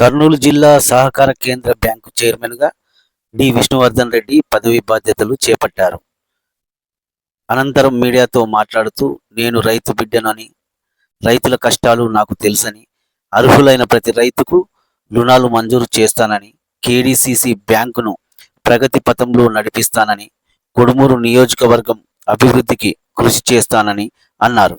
కర్నూలు జిల్లా సహకార కేంద్ర బ్యాంకు చైర్మన్గా డి. విష్ణువర్ధన్ రెడ్డి పదవి బాధ్యతలు చేపట్టారు. అనంతరం మీడియాతో మాట్లాడుతూ నేను రైతు బిడ్డనని రైతుల కష్టాలు నాకు తెలుసని అర్హులైన ప్రతి రైతుకు రుణాలు మంజూరు చేస్తానని కేడిసిసి బ్యాంకును ప్రగతి పథంలో నడిపిస్తానని కొడుమూరు నియోజకవర్గం అభివృద్ధికి కృషి చేస్తానని అన్నారు.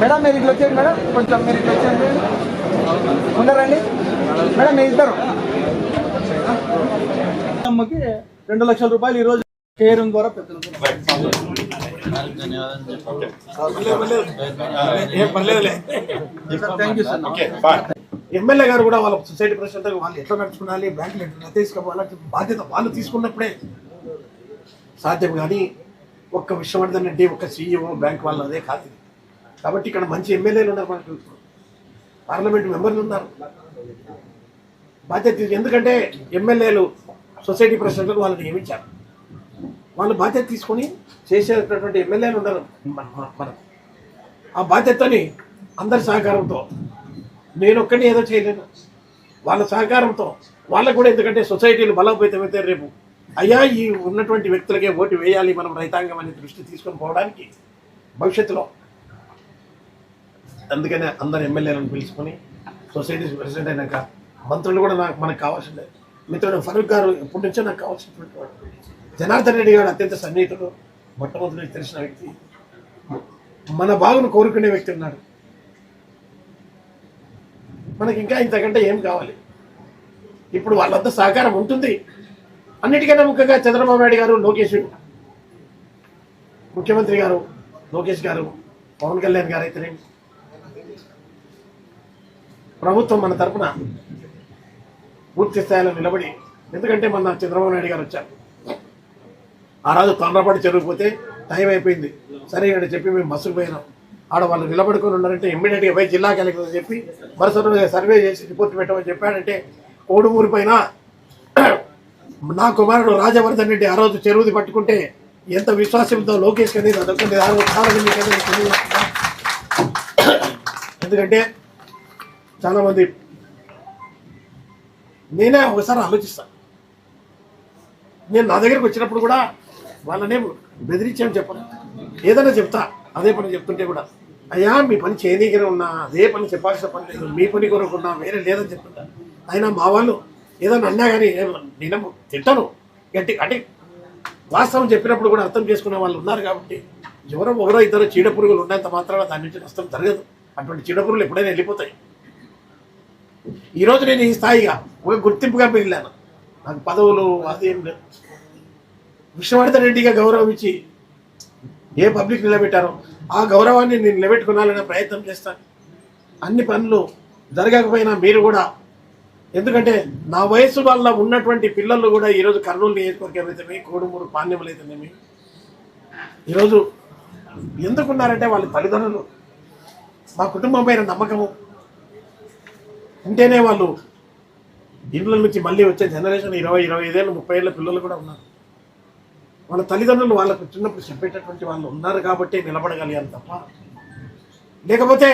మేడం మీరు ఇట్లా వచ్చేయండి మేడం. కొంచెం మీరు ఇట్లా వచ్చేయండి. ఉన్నారండి? మేడం మీరు ఇద్దరు? అమ్మకి రెండు లక్షల రూపాయలు ఈరోజు కేరింగ్ ద్వారా ఎమ్మెల్యే గారు కూడా వాళ్ళ సొసైటీ ప్రెసిడెంట్ వాళ్ళు ఎట్లా నడుచుకోవాలి బ్యాంకులు ఎట్లా తీసుకోవాలి బాధ్యత వాళ్ళు తీసుకున్నప్పుడే సాధ్యం కానీ ఒక్క విశ్వవర్ధన్ రెడ్డి ఒక్క సీఈఓ బ్యాంక్ వాళ్ళు అదే కాదు. కాబట్టి ఇక్కడ మంచి ఎమ్మెల్యేలు ఉన్నారు మనకు. పార్లమెంట్ మెంబర్లు ఉన్నారు. బాధ్యత ఎందుకంటే ఎమ్మెల్యేలు సొసైటీ ప్రెసిడెంట్ వాళ్ళని నియమించారు. వాళ్ళు బాధ్యత తీసుకొని చేసేటటువంటి ఎమ్మెల్యేలు ఉన్నారు మన- ఆ బాధ్యతని అందరి సహకారంతో నేను ఒక్కడిని ఏదో చేయలేను. వాళ్ళ సహకారంతో వాళ్ళకు కూడా ఎందుకంటే సొసైటీలు బలోపేతమైతే రేపు అయ్యా ఈ ఉన్నటువంటి వ్యక్తులకే ఓటు వేయాలి మనం రైతాంగం అనే దృష్టి తీసుకొని పోవడానికి భవిష్యత్తులో అందుకనే అందరు ఎమ్మెల్యేలను పిలుచుకొని సొసైటీస్ ప్రెసిడెంట్ అయినాక మంత్రులు కూడా నాకు మనకు కావాల్సిందే. మిత్రుడు ఫరూక్ గారు ఎప్పటి నుంచో నాకు కావాల్సినటువంటి వాడు. జనార్దన్ రెడ్డి గారు అత్యంత సన్నిహితుడు మొట్టమొదటి తెలిసిన వ్యక్తి. మన బాగును కోరుకునే వ్యక్తి ఉన్నాడు. మనకి ఇంకా ఇంతకంటే ఏం కావాలి? ఇప్పుడు వాళ్ళంతా సహకారం ఉంటుంది. అన్నిటికన్నా ముఖ్యంగా చంద్రబాబు నాయుడు గారు లోకేష్ ముఖ్యమంత్రి గారు లోకేష్ గారు పవన్ కళ్యాణ్ గారు అయితేనేమి? ప్రభుత్వం మన తరపున పూర్తి స్థాయిలో నిలబడి ఎందుకంటే మన చంద్రబాబు నాయుడు గారు వచ్చారు. ఆ రోజు తొందరపాటు జరిగిపోతే టైం అయిపోయింది. సరే అని చెప్పి మేము మసులు పోయినాం. ఆడ వాళ్ళు నిలబడుకొని ఉన్నారంటే ఇమ్మీడియట్గా పోయి జిల్లా కలెక్టర్ చెప్పి మరుసటి సర్వే చేసి రిపోర్ట్ పెట్టమని చెప్పాడంటే కోడుమూరి పైన నా కుమారుడు రాజవర్ధన్ రెడ్డి ఆ రోజు చెరువుది పట్టుకుంటే ఎంత విశ్వాసంతో లోకేష్ అనేది అదొక ఎందుకంటే చాలామంది నేనే ఒకసారి ఆలోచిస్తాను నేను నా దగ్గరికి వచ్చినప్పుడు కూడా వాళ్ళనే బెదిరించామని చెప్పను. ఏదైనా చెప్తా అదే పని చెప్తుంటే కూడా అయ్యా మీ పని చేయనీకనే ఉన్నా అదే పని చెప్పాల్సిన పని లేదు మీ పని కొనుక్కున్నా వేరే లేదని చెప్తుంటా. అయినా మా వాళ్ళు ఏదైనా అన్నా కానీ నేను తింటాను గట్టి అంటే వాస్తవం చెప్పినప్పుడు కూడా అర్థం చేసుకునే వాళ్ళు ఉన్నారు కాబట్టి ఎవరో ఒకరో ఇద్దరు చీడ పురుగులు ఉన్నంత మాత్రాన దాని నుంచి నష్టం జరగదు. అటువంటి చీడ పురుగులు ఎప్పుడైనా వెళ్ళిపోతాయి. ఈరోజు నేను ఈ స్థాయిగా ఒక గుర్తింపుగా మిగిలాను నాకు పదవులు అదేం లేదు. విష్ణువర్ధన్ రెడ్డిగా గౌరవం ఇచ్చి ఏ పబ్లిక్ నిలబెట్టారో ఆ గౌరవాన్ని నేను నిలబెట్టుకున్నాలనే ప్రయత్నం చేస్తాను. అన్ని పనులు జరగకపోయినా మీరు కూడా. ఎందుకంటే నా వయసు వల్ల ఉన్నటువంటి పిల్లలు కూడా ఈరోజు కర్నూలు నియోజకవర్గం అయితేనే కోడుమూరు పాండ్యములు అయితేనేమి ఈరోజు ఎందుకున్నారంటే వాళ్ళ తల్లిదండ్రులు. మా కుటుంబం పైన నమ్మకము. ఉంటేనే వాళ్ళు ఇండ్ల నుంచి మళ్ళీ వచ్చే జనరేషన్ ఇరవై ఇరవై ఐదేళ్ళు ముప్పై ఏళ్ళ పిల్లలు కూడా ఉన్నారు. వాళ్ళ తల్లిదండ్రులు వాళ్ళకు చిన్నప్పుడు చెప్పేటటువంటి వాళ్ళు ఉన్నారు కాబట్టి నిలబడగలిగాను తప్ప. లేకపోతే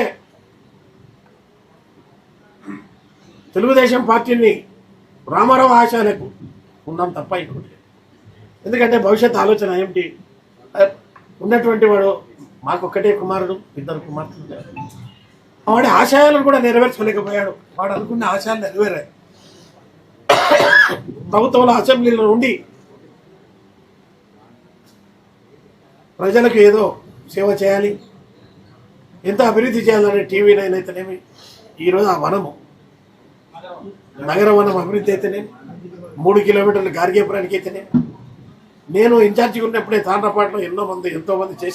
తెలుగుదేశం పార్టీని రామారావు ఆశాలకు ఉన్నాం తప్ప ఇప్పుడు ఎందుకంటే భవిష్యత్ ఆలోచన ఏమిటి? ఉన్నటువంటి వాడు మాకొక్కటే కుమారుడు ఇద్దరు కుమార్తెలు వాడి ఆశయాలను కూడా నెరవేర్చలేకపోయాడు వాడు అనుకున్న ఆశయాలు నెరవేరాయి. ప్రభుత్వంలో అసెంబ్లీలో ఉండి ప్రజలకు ఏదో సేవ చేయాలి ఎంత అభివృద్ధి చేయాలని టీవీ నైన్ అయితేనేమి ఈరోజు ఆ వనము నగర వనం అభివృద్ధి అయితేనేమి మూడు కిలోమీటర్లు గార్గేపురానికి అయితేనేమి నేను ఇన్ఛార్జిగా ఉన్నప్పుడే తాండ్రపాటులో ఎన్నో మంది ఎంతో మంది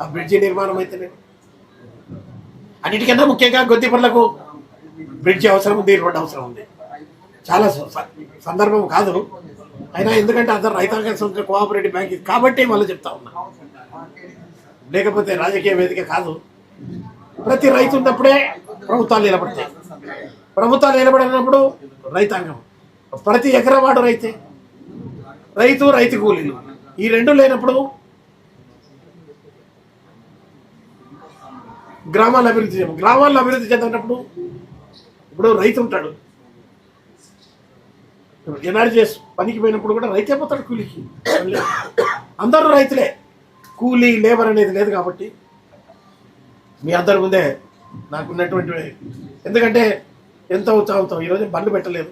ఆ బ్రిడ్జి నిర్మాణం అయితేనేమి అన్నిటికన్నా ముఖ్యంగా గొద్దిపర్లకు బ్రిడ్జి అవసరం ఉంది రోడ్డు అవసరం ఉంది. చాలా సందర్భం కాదు. అయినా ఎందుకంటే అందరు రైతాంగ సంస్థ కోఆపరేటివ్ బ్యాంక్ కాబట్టి మళ్ళీ చెప్తా ఉన్నా. లేకపోతే రాజకీయ వేదిక కాదు. ప్రతి రైతు ఉన్నప్పుడే ప్రభుత్వాలు నిలబడతాయి. ప్రభుత్వాలు నిలబడినప్పుడు రైతాంగం. ప్రతి ఎకరా వాడు రైతే. రైతు రైతు కూలీలు. ఈ రెండు లేనప్పుడు గ్రామాలను అభివృద్ధి చేయము. గ్రామాలను అభివృద్ధి చెందినప్పుడు ఇప్పుడు రైతు ఉంటాడు. ఎన్ఆర్జీఎస్ పనికి పోయినప్పుడు కూడా రైతే పోతాడు కూలీకి. అందరూ రైతులే. కూలీ లేబర్ అనేది లేదు కాబట్టి మీ అందరి ముందే నాకున్నటువంటి ఎందుకంటే ఎంత ఉత్సాహంతో ఈరోజు బండ్లు పెట్టలేదు.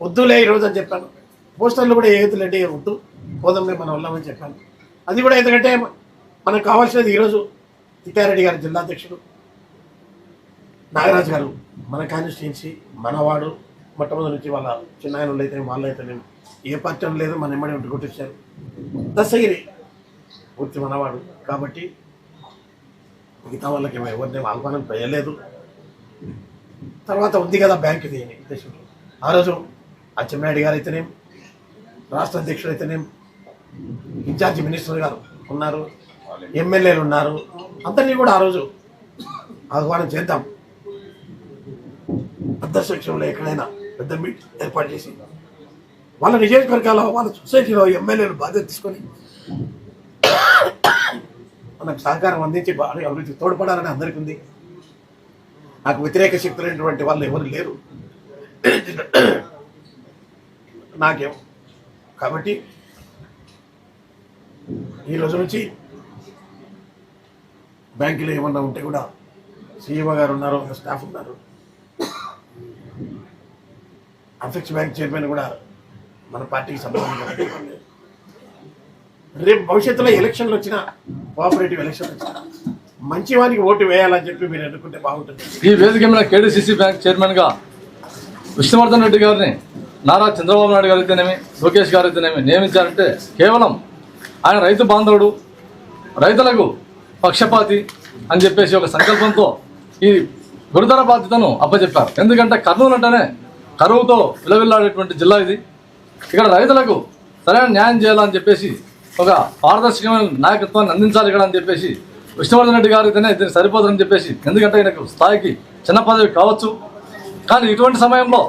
వద్దులే ఈరోజు అని చెప్పాను. పోస్టర్లు కూడా ఏదులేండి వద్దు. పోదంలే మనం వెళ్ళామని చెప్పాను. అది కూడా ఎందుకంటే మనకు కావాల్సినది ఈరోజు తిప్పారెడ్డి గారు జిల్లా అధ్యక్షుడు నాగరాజు గారు మన కాన్స్టిట్యున్సీ మనవాడు మొట్టమొదటి నుంచి వాళ్ళ చిన్నాయనలు అయితే వాళ్ళు ఏ పార్టీ లేదో లేదు మన ఎమ్మడి ఉండి కొట్టించారు. దశగిరి పూర్తి మనవాడు కాబట్టి మిగతా వాళ్ళకి ఏమో ఎవరిని ఆహ్వానం చేయలేదు. తర్వాత ఉంది కదా బ్యాంక్ ఇది దేశంలో. ఆ రోజు అచ్చెన్నాయుడు గారు అయితేనేం రాష్ట్ర అధ్యక్షుడు అయితేనేం ఇన్ఛార్జి మినిస్టర్ గారు ఉన్నారు. ఎమ్మెల్యేలు ఉన్నారు. అందరినీ కూడా ఆ రోజు ఆహ్వానం చేద్దాం. పెద్ద సెక్షన్లో ఎక్కడైనా పెద్ద మీట్ ఏర్పాటు చేసి వాళ్ళ నియోజకవర్గాల్లో వాళ్ళ సొసైటీలో ఎమ్మెల్యేలు బాధ్యత తీసుకొని మనకు సహకారం అందించి బాగా అభివృద్ధి తోడ్పడాలని అందరికీ ఉంది. నాకు వ్యతిరేక శక్తులైనటువంటి వాళ్ళు ఎవరు లేరు. నాకేం. కాబట్టి ఈ రోజు నుంచి బ్యాంకులో ఏమన్నా ఉంటే కూడా సీఈఓ గారు ఉన్నారు స్టాఫ్ ఉన్నారు. అఫెక్స్ బ్యాంక్ చైర్మన్ కూడా మన పార్టీకి సంబంధించిన రేపు భవిష్యత్తులో ఎలక్షన్లు వచ్చినా కోఆపరేటివ్ ఎలక్షన్లు వచ్చినా మంచి వారికి ఓటు వేయాలని చెప్పి మీరు అనుకుంటే బాగుంటుంది. ఈ వేదిక మీద కేడీసీసీ బ్యాంక్ చైర్మన్గా విష్ణువర్ధన్ రెడ్డి గారిని నారా చంద్రబాబు నాయుడు గారు అయితేనేమి లోకేష్ గారు అయితేనేమి నియమించారంటే కేవలం ఆయన రైతు బాంధవుడు రైతులకు పక్షపాతి అని చెప్పేసి ఒక సంకల్పంతో ఈ గురుతర బాధ్యతను అప్పచెప్పారు ఎందుకంటే కర్నూలు అంటేనే కరువుతో విలవిల్లాడేటువంటి జిల్లా ఇది. ఇక్కడ రైతులకు సరైన న్యాయం చేయాలని చెప్పేసి ఒక పారదర్శకమైన నాయకత్వాన్ని అందించాలి ఇక్కడ అని చెప్పేసి విష్ణువర్ధన్ రెడ్డి గారు దీనికి సరిపోతుందని చెప్పేసి ఎందుకంటే ఆయనకు స్థాయికి చిన్న పదవి కావచ్చు. కానీ ఇటువంటి సమయంలో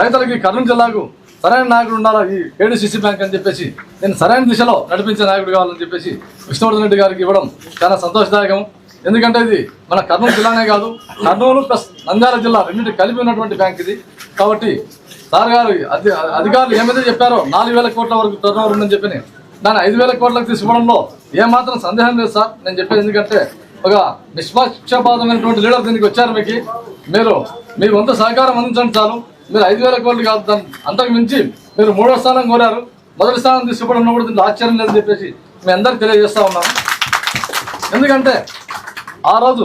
రైతులకి కర్నూలు జిల్లాకు సరైన నాయకుడు ఉండాలా ఈ ఏడుసిసి బ్యాంక్ అని చెప్పేసి? నేను సరైన దిశలో నడిపించే నాయకుడు కావాలని చెప్పేసి విష్ణువర్ధన్ రెడ్డి గారికి ఇవ్వడం చాలా సంతోషదాయకం. ఎందుకంటే ఇది మన కర్నూలు జిల్లానే కాదు కర్నూలు ప్లస్ నంద్యాల జిల్లా రెండింటి కలిపి ఉన్నటువంటి బ్యాంక్ ఇది. కాబట్టి సార్ గారు అధి అధికారులు ఏమైతే చెప్పారో నాలుగు వేల కోట్ల వరకు టర్నోవర్ ఉందని చెప్పి దాన్ని ఐదు వేల కోట్లకు తీసుకోవడంలో ఏమాత్రం సందేహం లేదు సార్. నేను చెప్పేది ఎందుకంటే ఒక నిష్పక్షపాతమైనటువంటి లీడర్ దీనికి వచ్చారు మీకు. మీరు మీ వంతు సహకారం అందించండి చాలు. మీరు ఐదు వేల కోట్లు కాదు దాన్ని అంతకు మించి మీరు మూడో స్థానం కోరారు. మొదటి స్థానం తీసుకోవడం కూడా దీంట్లో ఆశ్చర్యం లేదని చెప్పేసి మీ అందరికి తెలియజేస్తా ఉన్నాము ఎందుకంటే ఆ రోజు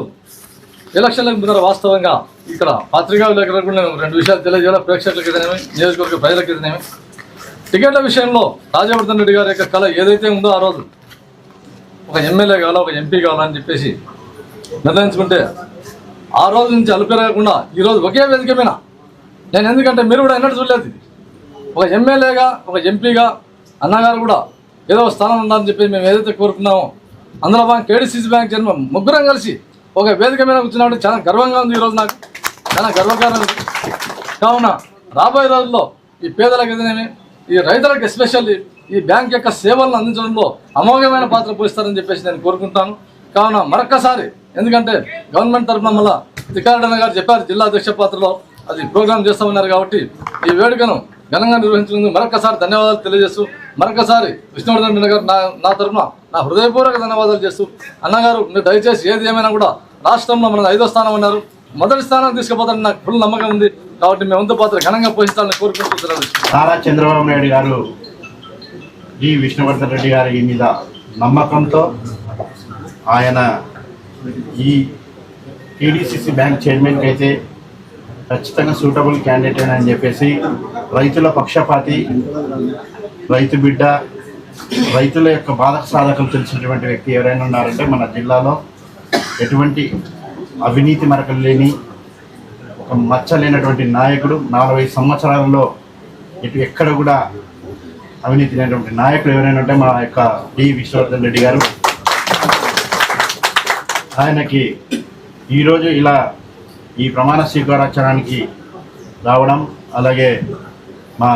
ఎలక్షన్లకు ముందర వాస్తవంగా ఇక్కడ పత్రికా విలేకరులకు నేను రెండు విషయాలు తెలియజేయాలి. ప్రేక్షకులకు ఇదేనేమి నియోజకవర్గ ప్రజలకు ఇదేనేమి. టికెట్ల విషయంలో రాజవర్ధన్ రెడ్డి గారి యొక్క కళ ఏదైతే ఉందో ఆ రోజు ఒక ఎమ్మెల్యే కావాలా ఒక ఎంపీ కావాలా అని చెప్పేసి నిర్ణయించుకుంటే ఆ రోజు నుంచి అలుపెరగకుండా ఈరోజు ఒకే వేదిక మీద నేను ఎందుకంటే మీరు కూడా ఎన్నడూ చూడలేదు ఇది. ఒక ఎమ్మెల్యేగా ఒక ఎంపీగా అన్నగారు కూడా ఏదో ఒక స్థానం ఉండాలని చెప్పి మేము ఏదైతే కోరుకున్నామో అందులో బ్యాంక్ కేడీసీసీ బ్యాంక్ జన్మ ముగ్గురం కలిసి ఒక వేదిక మీద కూర్చున్నప్పుడు చాలా గర్వంగా ఉంది ఈరోజు నాకు. చాలా గర్వకారణం కావున రాబోయే రోజుల్లో ఈ పేదలకు ఏదైనా ఈ రైతులకు ఎస్పెషల్లీ ఈ బ్యాంక్ యొక్క సేవలను అందించడంలో అమోఘమైన పాత్ర పోషిస్తారని చెప్పేసి నేను కోరుకుంటాను. కావున మరొక్కసారి ఎందుకంటే గవర్నమెంట్ తరఫున మళ్ళీ తికారడన్న గారు చెప్పారు జిల్లా అధ్యక్ష పాత్రలో. అది ప్రోగ్రామ్ చేస్తామన్నారు కాబట్టి ఈ వేడుకను ఘనంగా నిర్వహించినందుకు మరొకసారి ధన్యవాదాలు తెలియజేస్తూ మరొకసారి విష్ణువర్ధన్ రెడ్డి గారు నా నా తరఫున నా హృదయపూర్వక ధన్యవాదాలు చేస్తూ అన్నగారు మీరు దయచేసి ఏది ఏమైనా కూడా రాష్ట్రంలో మన ఐదో స్థానం ఉన్నారు మొదటి స్థానం తీసుకుపోతారని నాకు ఫుల్ నమ్మకం ఉంది కాబట్టి మేము వంతు పాత్ర ఘనంగా పోషించాలని కోరుకుంటున్నాను నారా చంద్రబాబు నాయుడు గారు ఈ విష్ణువర్ధన్ రెడ్డి గారి మీద నమ్మకంతో ఆయన ఈ టీడీసీసీ బ్యాంక్ చైర్మన్కి అయితే ఖచ్చితంగా సూటబుల్ క్యాండిడేట్ అని చెప్పేసి రైతుల పక్షపాతి రైతు బిడ్డ రైతుల యొక్క బాధక సాధకులు తెలిసినటువంటి వ్యక్తి ఎవరైనా ఉన్నారంటే మన జిల్లాలో ఎటువంటి అవినీతి మరకలు లేని ఒక మచ్చ లేనటువంటి నాయకుడు నలభై సంవత్సరాలలో ఇటు ఎక్కడ కూడా అవినీతి లేనటువంటి నాయకుడు ఎవరైనా ఉంటే మా యొక్క డి. విశ్వవర్ధన్ రెడ్డి గారు. ఆయనకి ఈరోజు ఇలా ఈ ప్రమాణ స్వీకారాచరణానికి రావడం అలాగే మా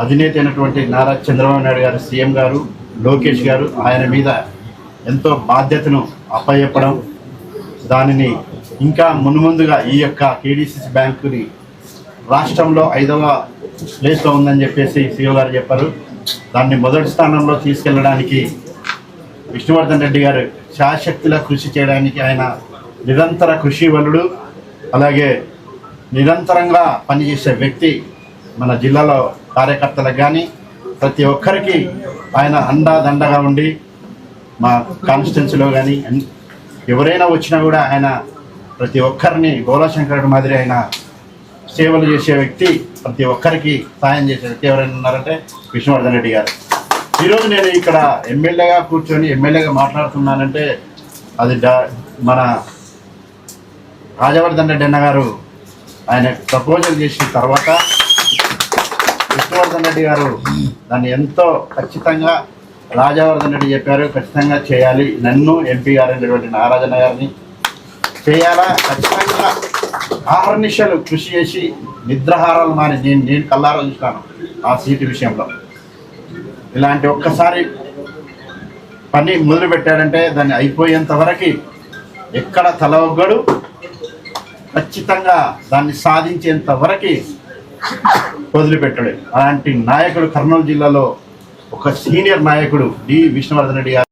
అధినేత అయినటువంటి నారా చంద్రబాబు నాయుడు గారు సీఎం గారు లోకేష్ గారు ఆయన మీద ఎంతో బాధ్యతను అప్పచెప్పడం దానిని ఇంకా మునుముందుగా ఈ యొక్క కేడీసీసీ బ్యాంకుని రాష్ట్రంలో ఐదవ ప్లేస్లో ఉందని చెప్పేసి సీఓ గారు చెప్పారు. దాన్ని మొదటి స్థానంలో తీసుకెళ్ళడానికి విష్ణువర్ధన్ రెడ్డి గారు శాశక్తిలా కృషి చేయడానికి ఆయన నిరంతర కృషి వలుడు అలాగే నిరంతరంగా పనిచేసే వ్యక్తి మన జిల్లాలో కార్యకర్తలకు కానీ ప్రతి ఒక్కరికి ఆయన అండా దండగా ఉండి మా కాన్స్టిట్యున్సీలో కానీ ఎవరైనా వచ్చినా కూడా ఆయన ప్రతి ఒక్కరిని గోలాశంకరుడు మాదిరి ఆయన సేవలు చేసే వ్యక్తి ప్రతి ఒక్కరికి సాయం చేసే వ్యక్తి ఎవరైనా ఉన్నారంటే విష్ణువర్ధన్ రెడ్డి గారు. ఈరోజు నేను ఇక్కడ ఎమ్మెల్యేగా కూర్చొని ఎమ్మెల్యేగా మాట్లాడుతున్నానంటే అది మన రాజవర్ధన్ రెడ్డి అన్న గారు ఆయన ప్రపోజల్ చేసిన తర్వాత విష్ణువర్ధన్ రెడ్డి గారు దాన్ని ఎంతో ఖచ్చితంగా రాజవర్ధన్ రెడ్డి చెప్పారు ఖచ్చితంగా చేయాలి. నన్ను ఎంపీ గారు అయినటువంటి నారాజన్న గారిని చేయాలా? ఖచ్చితంగా ఆహర్నిశలు కృషి చేసి నిద్రహారాలు మాని నేను నేను కల్లారా చూస్తాను ఆ సీటు విషయంలో. ఇలాంటి ఒక్కసారి పని మొదలు పెట్టాడంటే దాన్ని అయిపోయేంత వరకు ఎక్కడ తల ఒగ్గడు. ఖచ్చితంగా దాన్ని సాధించేంత వరకు వదిలిపెట్టాడు అలాంటి నాయకుడు కర్నూలు జిల్లాలో ఒక సీనియర్ నాయకుడు డి. విష్ణువర్ధన్ రెడ్డి గారు